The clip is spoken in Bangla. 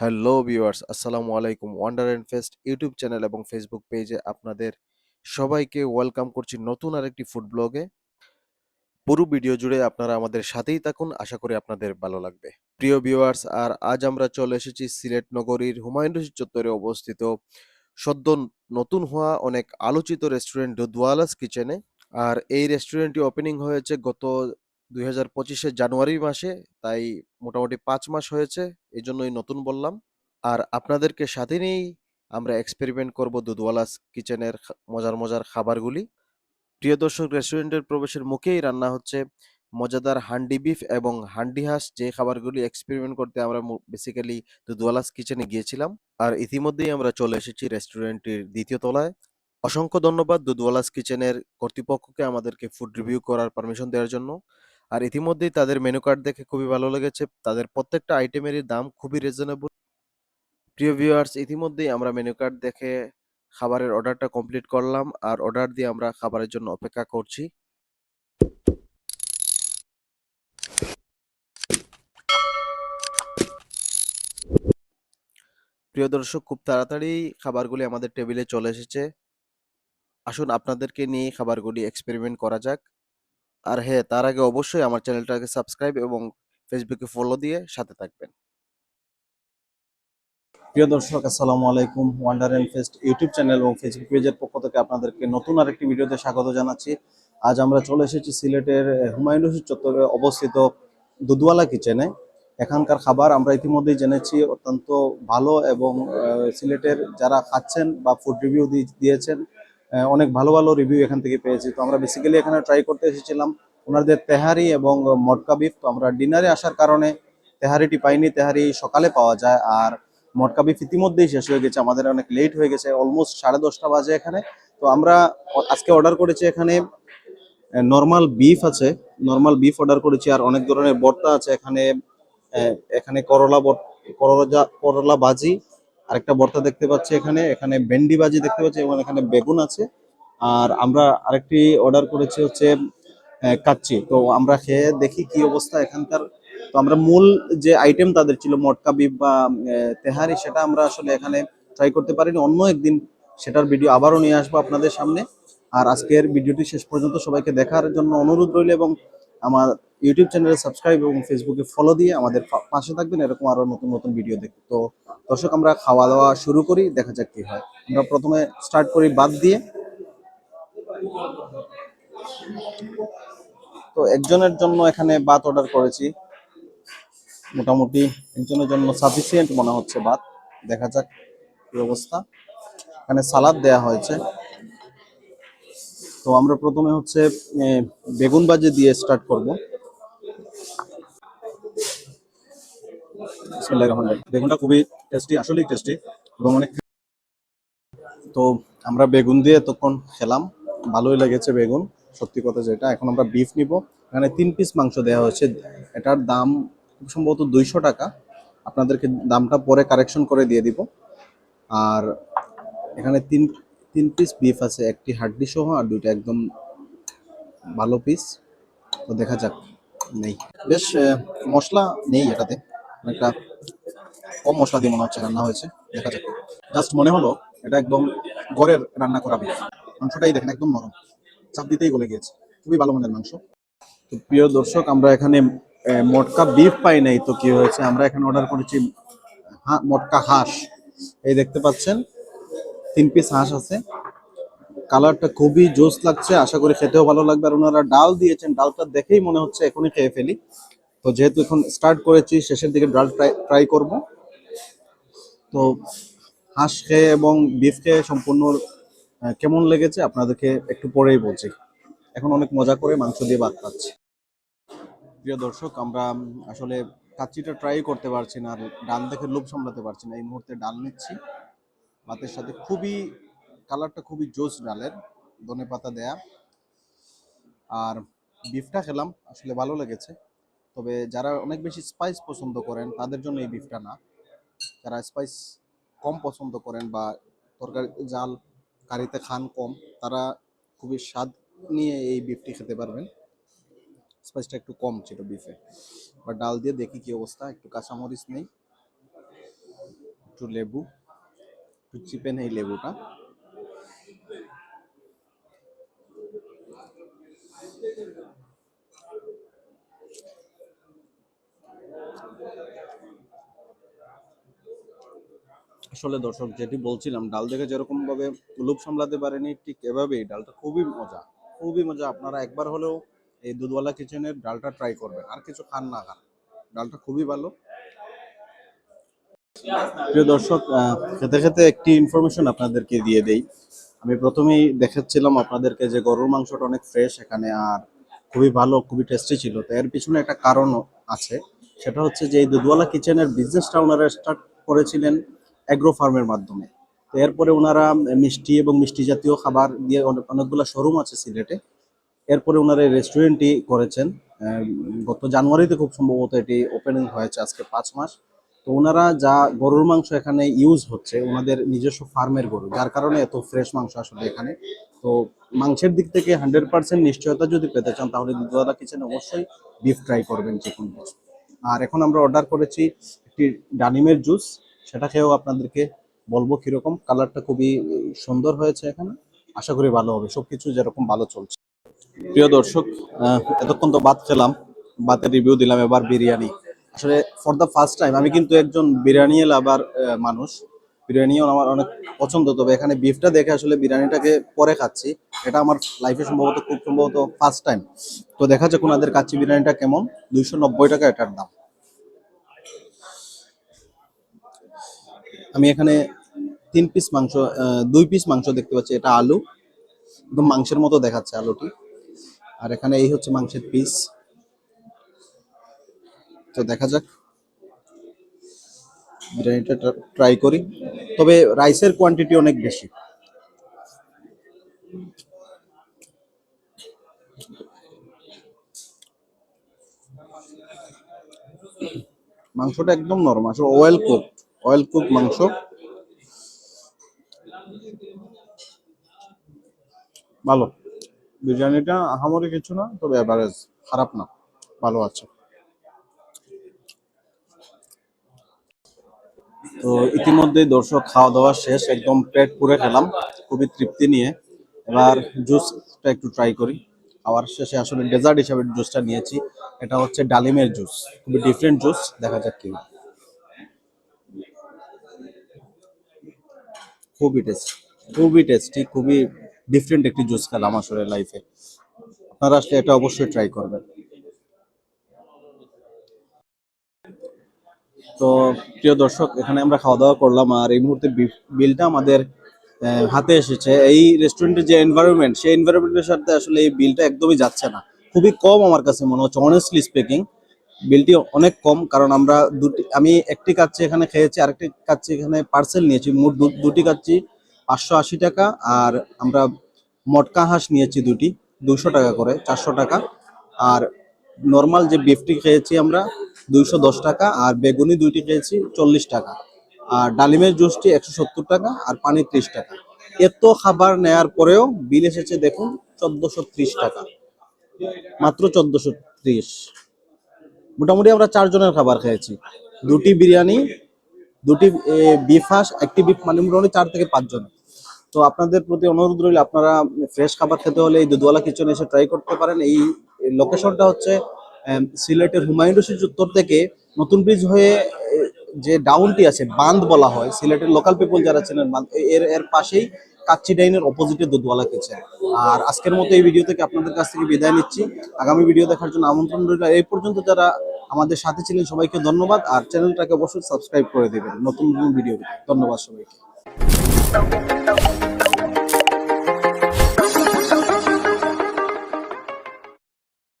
হ্যালো ভিউয়ার্স, আসসালামু আলাইকুম। Wonder and Fest YouTube channel এবং ফেসবুক পেজে আপনাদের সবাইকে ওয়েলকাম করছি নতুন আরেকটি ফুড ব্লগে। পুরো ভিডিও জুড়ে আপনারা আমাদের সাথেই থাকুন, আশা করি আপনাদের ভালো লাগবে। প্রিয় ভিউয়ার্স, আর আজ আমরা চলে এসেছি সিলেট নগরীর হুমায়ুন রশিদ চত্বরে অবস্থিত সদ্য নতুন হওয়া অনেক আলোচিত রেস্টুরেন্ট দুদওয়ালাস কিচেনে আর এই রেস্টুরেন্টটি ওপেনিং হয়েছে গত দুই হাজার পঁচিশে জানুয়ারি মাসে, তাই মোটামুটি পাঁচ মাস হয়েছে এই জন্যই নতুন বললাম। আর আপনাদেরকে সাথে নিয়েই আমরা এক্সপেরিমেন্ট করব দুধওয়ালাস কিচেনের মজার মজার খাবারগুলি। প্রিয় দর্শক রেস্টুরেন্টের প্রবেশের মুখেই রান্না হচ্ছে মজাদার হান্ডি বিফ এবং হান্ডি হাঁস। যে খাবারগুলি এক্সপেরিমেন্ট করতে আমরা বেসিক্যালি দুধওয়ালাস কিচেনে গিয়েছিলাম। আর ইতিমধ্যেই আমরা চলে এসেছি রেস্টুরেন্টটির দ্বিতীয় তলায়। অসংখ্য ধন্যবাদ দুধওয়ালাস কিচেনের কর্তৃপক্ষকে আমাদেরকে ফুড রিভিউ করার পারমিশন দেওয়ার জন্য। আর ইতিমধ্যেই তাদের মেনু কার্ড দেখে খুবই ভালো লেগেছে। তাদের প্রত্যেকটা আইটেমেরই দাম খুবই রিজনেবল প্রিয় ভিউয়ার্স ইতিমধ্যেই আমরা মেনু কার্ড দেখে খাবারের অর্ডারটা কমপ্লিট করলাম আর অর্ডার দিয়ে আমরা খাবারের জন্য অপেক্ষা করছি। প্রিয় দর্শক, খুব তাড়াতাড়ি খাবারগুলি আমাদের টেবিলে চলে এসেছে। আসুন আপনাদেরকে নিয়ে খাবারগুলি এক্সপেরিমেন্ট করা যাক। আর হ্যাঁ তার আগে অবশ্যই আমার চ্যানেলটাকে সাবস্ক্রাইব এবং ফেসবুকে ফলো দিয়ে সাথে থাকবেন। প্রিয় দর্শক, আসসালামু আলাইকুম। Wonder and Fest YouTube channel এবং ফেসবুক পেজের পক্ষ থেকে আপনাদেরকে নতুন আরেকটি ভিডিওতে স্বাগত জানাচ্ছি। আজ আমরা চলে এসেছি সিলেটের হুমায়ুন রশিদ চত্বরে অবস্থিত দুধওয়ালা কিচেনে এখানকার খাবার আমরা ইতিমধ্যেই জেনেছি, অত্যন্ত ভালো এবং সিলেটের যারা খাচ্ছেন বা ফুড রিভিউ দিয়েছেন অনেক ভালো ভালো রিভিউ এখান থেকে পেয়েছি। তো আমরা বেসিক্যালি এখানে ট্রাই করতে এসেছিলাম ওনাদের তেহারি এবং মটকা বিফ তো আমরা ডিনারে আসার কারণে তেহারিটি পাইনি, তেহারি সকালে পাওয়া যায়। আর মটকা বিফ ইতিমধ্যেই শেষ হয়ে গেছে, আমাদের অনেক লেট হয়ে গেছে অলমোস্ট সাড়ে দশটা বাজে এখানে। তো আমরা আজকে অর্ডার করেছি এখানে নর্মাল বিফ আছে নর্মাল বিফ অর্ডার করেছি। আর অনেক ধরনের বর্তা আছে এখানে এখানে করলা করলা করলা ভাজি আরেকটা ভর্তা দেখতে পাচ্ছি এখানে এখানে ভেন্ডি ভাজি দেখতে পাচ্ছি এবং এখানে বেগুন আছে। আর আমরা আরেকটি অর্ডার করেছি হচ্ছে কাচ্চি। তো আমরা খেয়ে দেখি কি অবস্থা এখানকার। তো আমরা মূল যে আইটেম তাদের ছিল, মটকা বিপ বা তেহারি, সেটা আমরা আসলে এখানে ট্রাই করতে পারিনি। অন্য একদিন সেটার ভিডিও আবারও নিয়ে আসব আপনাদের সামনে। আর আজকের ভিডিওটি শেষ পর্যন্ত সবাইকে দেখার জন্য অনুরোধ রইল এবং আমার ইউটিউব চ্যানেলে সাবস্ক্রাইব এবং ফেসবুকে ফলো দিয়ে আমাদের পাশে থাকবেন। এরকম আরও নতুন নতুন ভিডিও দেখতে। তো দর্শক, আমরা খাওয়া দাওয়া শুরু করি, দেখা যাক কি হয়। আমরা প্রথমে স্টার্ট করি বাদ দিয়ে। তো একজনের জন্য এখানে ভাত অর্ডার করেছি। মোটামুটি একজনের জন্য সাফিসিয়েন্ট মনে হচ্ছে ভাত। দেখা যাক কি অবস্থা। এখানে সালাদ দেয়া হয়েছে। তো আমরা প্রথমে হচ্ছে বেগুন বাজে দিয়ে স্টার্ট করব। বেগুনটা খুবই টেস্টি আসলেই টেস্টি এবং অনেক তো আমরা বেগুন দিয়ে তখন খেলাম। ভালোই লেগেছে বেগুন, সত্যি কথা যেটা। এখন আমরা বিফ নিব। এখানে তিন পিস মাংস দেওয়া হয়েছে। এটার দাম খুব সম্ভবত দুইশো টাকা। আপনাদেরকে দামটা পরে কারেকশন করে দিয়ে দিব। আর এখানে তিন তিন পিস বিফ আছে। একটি হাড্ডি সহ আর দুইটা একদম ভালো পিস তো দেখা যাক। নেই। বেশ মশলা নেই এটাতে। অনেকটা কম মশলা দিয়ে মনে হচ্ছে রান্না হয়েছে। দেখা যাক। জাস্ট মনে হলো এটা একদম ঘরের রান্না করা মাংসটাই দেখেন একদম নরম। চাপ দিতেই গলে গিয়েছে। খুবই ভালো মানের মাংস। তো প্রিয় দর্শক, আমরা এখানে মটকা বিফ পাই নাই তো কি হয়েছে? আমরা এখানে অর্ডার করেছি মটকা হাঁস। এই দেখতে পাচ্ছেন, তিন পিস হাঁস আছে। কালারটা খুবই জোস লাগছে, আশা করি খেতেও ভালো লাগবে। আর ওনারা ডাল দিয়েছেন, ডালটা দেখেই মনে হচ্ছে এখনই খেয়ে ফেলি। তো যেহেতু এখন স্টার্ট করেছি, শেষের দিকে ডাল ট্রাই ট্রাই করব। তো হাঁস খেয়ে এবং বিফ খেয়ে সম্পূর্ণ কেমন লেগেছে আপনাদেরকে একটু পরেই বলছি। এখন অনেক মজা করে মাংস দিয়ে ভাত খাচ্ছি। প্রিয় দর্শক, আমরা আসলে কাচ্চিটা ট্রাই করতে পারছি না, আর ডাল দেখে লোভ সামলাতে পারছি না। এই মুহূর্তে ডাল নিচ্ছি। ভাতের সাথে খুবই কালারটা খুবই জোস ডালের, ধনে পাতা দেয়া। আর বিফটা খেলাম, আসলে ভালো লেগেছে। তবে যারা অনেক বেশি স্পাইস পছন্দ করেন, তাদের জন্য এই বিফটা না। যারা স্পাইস কম পছন্দ করেন বা তরকারি, জাল, কারিতে খান কম, তারা খুবই স্বাদ নিয়ে এই বিফটি খেতে পারবেন। স্পাইসটা একটু কম ছিল বিফে। বা ডাল দিয়ে দেখি কি অবস্থা, একটু কাঁচামরিচ নেই, একটু লেবু, একটু চিপে নেই লেবুটা। আসলে দর্শক, যেটি বলছিলাম, ডাল দেখে যেরকম ভাবে লোভ সামলাতে পারেনি, ঠিক এভাবেই ডালটা খুবই মজা খুবই মজা। আপনারা একবার হলেও এই দুধওয়ালা কিচেনের ডালটা ট্রাই করবেন, আর কিছু খান না খান। ডালটা খুবই ভালো। প্রিয় দর্শক খেতে খেতে একটি ইনফরমেশন আপনাদেরকে দিয়ে দেই। আমি প্রথমেই দেখাচ্ছিলাম আপনাদেরকে যে গরুর মাংসটা অনেক ফ্রেশ এখানে, আর খুবই ভালো, খুবই টেস্টি ছিল। তো এর পিছনে একটা কারণ আছে। সেটা হচ্ছে যে এই দুধওয়ালা কিচেনের বিজনেসটা ওনারা স্টার্ট করেছিলেন অ্যাগ্রো ফার্মের মাধ্যমে। এরপরে ওনারা মিষ্টি এবং মিষ্টি জাতীয় খাবার দিয়ে অনেক- অনেকগুলো শোরুম আছে সিলেটে। এরপরে ওনারা রেস্টুরেন্টটি করেছেন। গত জানুয়ারিতে খুব সম্ভবত এটি ওপেনিং হয়েছে আজকে পাঁচ মাস। তো ওনারা যা গরুর মাংস এখানে ইউজ হচ্ছে, ওনাদের নিজস্ব ফার্মের গরু, যার কারণে এত ফ্রেশ মাংস আসলে এখানে। তো মাংসের দিক থেকে হান্ড্রেড পার্সেন্ট নিশ্চয়তা যদি পেতে চান, তাহলে দুধওয়ালা কিচেন অবশ্যই বিফ ট্রাই করবেন যে কোনো আর এখন আমরা অর্ডার করেছি একটি ডানিমের জুস সেটা খেয়েও আপনাদেরকে বলব কীরকম। কালারটা খুবই সুন্দর হয়েছে এখানে। আশা করি ভালো হবে। সবকিছু যেরকম ভালো চলছে। প্রিয় দর্শক এতক্ষণ তো ভাত খেলাম। ভাতের রিভিউ দিলাম এবার বিরিয়ানি। আসলে ফর দ্য ফার্স্ট টাইম আমি কিন্তু একজন বিরিয়ানি লাভার মানুষ। বিরিয়ানিও আমার অনেক পছন্দ। তবে এখানে বিফটা দেখে আসলে বিরিয়ানিটাকে পরে খাচ্ছি। এটা আমার লাইফে সম্ভবত খুব সম্ভবত ফার্স্ট টাইম তো দেখা যাক ওনাদের কাচ্চি বিরিয়ানিটা কেমন। দুইশো নব্বই টাকা এটার দাম। আমি এখানে তিন পিস মাংস দুই পিস মাংস দেখতে পাচ্ছি। এটা আলু, একদম মাংসের মতো দেখাচ্ছে আলুটি। আর এখানে এই হচ্ছে মাংসের পিস তো দেখা যাক। বিরিয়ানিটা ট্রাই করি। তবে রাইসের কোয়ান্টিটি অনেক বেশি। মাংসটা একদম নরম আসলে অয়েল কুক অয়েল কুক মাংস। ভালো। বিরিয়ানিটা আহামরি কিছু না, তবে এভারেজ খারাপ না, ভালো আছে। তো ইতিমধ্যে দর্শক খাওয়া দাওয়া শেষ, একদম পেট পুরে খেলাম, খুবই তৃপ্তি নিয়ে। এবার জুসটা একটু ট্রাই করি। খাওয়ার শেষে আসলে ডেজার্ট হিসাবে জুসটা নিয়েছি, এটা হচ্ছে ডালিমের জুস খুবই ডিফারেন্ট জুস দেখা যাক কি খুবই টেস্ট খুবই টেস্টি খুবই ডিফারেন্ট একটি জুস খেলাম আসলে লাইফে আপনারা আসলে এটা অবশ্যই ট্রাই করবেন। তো প্রিয় দর্শক, এখানে আমরা খাওয়া দাওয়া করলাম আর এই মুহূর্তে বিলটা আমাদের হাতে এসেছে। এই রেস্টুরেন্টের যে এনভায়রনমেন্ট সেই এনভায়রনমেন্টের সাথে আসলে এই বিলটা একদমই যাচ্ছে না। খুবই কম আমার কাছে মনে হচ্ছে অনেস্টলি স্পিকিং বিলটি অনেক কম, কারণ আমরা দুটি, আমি একটি কাচ্চি এখানে খেয়েছি, আরেকটি কাচ্চি এখানে পার্সেল নিয়েছি। মোট দুটি কাচ্চি পাঁচশো আশি টাকা আর আমরা মটকা হাঁস নিয়েছি দুটি, দুশো টাকা করে, চারশো টাকা। আর নর্মাল যে বিফটি খেয়েছি আমরা দুইশো দশ টাকা, আর বেগুনি দুইটি খেয়েছি চল্লিশ টাকা। আর ডালিমের জুসটি একশো সত্তর টাকা আর পানি ত্রিশ টাকা। এত খাবার নেয়ার পরেও বিল এসেছে দেখুন, চোদ্দশো ত্রিশ টাকা। মাত্র চোদ্দশো ত্রিশ। মোটামুটি আমরা চারজনের খাবার খেয়েছি। দুটি বিরিয়ানি, দুটি বিফ হাঁস একটি বিফ মানে মোটামুটি চার থেকে পাঁচজন। তো আপনাদের প্রতি অনুরোধ রইল, আপনারা ফ্রেশ খাবার খেতে হলে এই দুধওয়ালা কিচেন এসে ট্রাই করতে পারেন। এই লোকেশনটা হচ্ছে সিলেটের হুমায়ুন রশিদ উত্তর থেকে নতুন ব্রিজ হয়ে যে ডাউনটি আছে, বাঁধ বলা হয়, সিলেটের লোকাল পিপল যারা ছিলেন এর এর পাশেই কাচ্চি ডাইনের অপোজিটে দুধওয়ালা কিচেন আর আজকের মতো এই ভিডিও থেকে আপনাদের কাছ থেকে বিদায় নিচ্ছি। আগামী ভিডিও দেখার জন্য আমন্ত্রণ রইল। এই পর্যন্ত যারা আমাদের সাথে ছিলেন, সবাইকে ধন্যবাদ। আর চ্যানেলটাকে অবশ্যই সাবস্ক্রাইব করে দেবেন নতুন নতুন ভিডিও ধন্যবাদ সবাইকে।